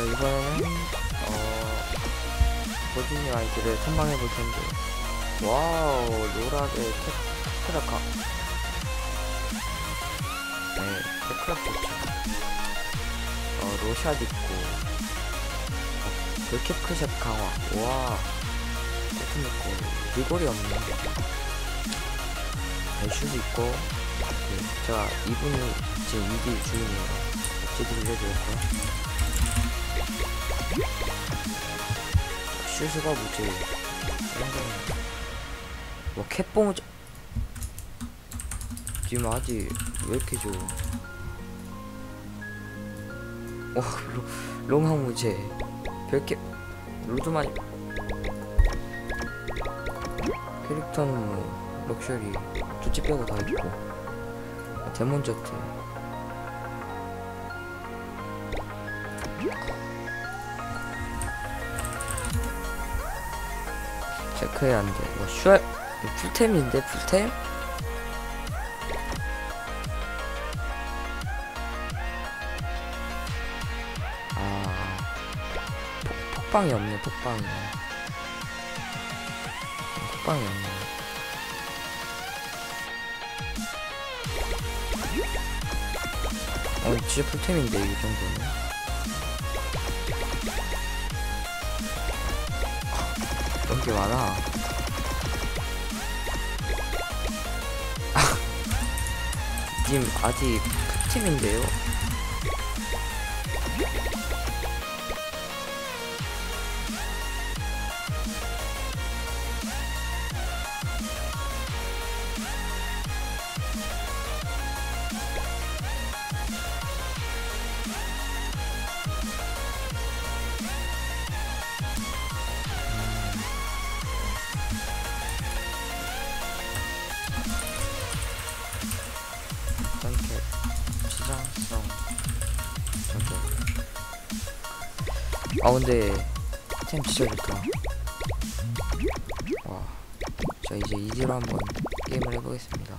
자 이번에는 어 보디니 아이들을 탐방해 볼 텐데. 와우 테- 테크라카. 네 테크라카 어 로샷 있고. 어, 볼캡크샷 강화. 와. 세트 있고. 리골이 없네 애슈도 있고. 네, 제가 이분이 지금 위기 주인이에요. 어찌 들려드렸고요 슈즈가 뭐지? 뭐 캣봉 저... 지금 아직 왜 이렇게 좋아? 와 롱- 롱항무제. 별게 로드마니 캐릭터는 뭐 럭셔리. 조치 빼고 다 있고. 아, 데몬저트 체크해야 한대. 뭐 슈얼 이거 풀템인데 풀템? 아 폭, 폭방이 없네 폭방이. 폭방이 없네. 어 진짜 풀템인데 이 정도는. 너무 게 많아. 님 아직 풀팀인데요? 아 근데 템 진짜 좋다. 와자 이제 이대로 한번 게임을 해보겠습니다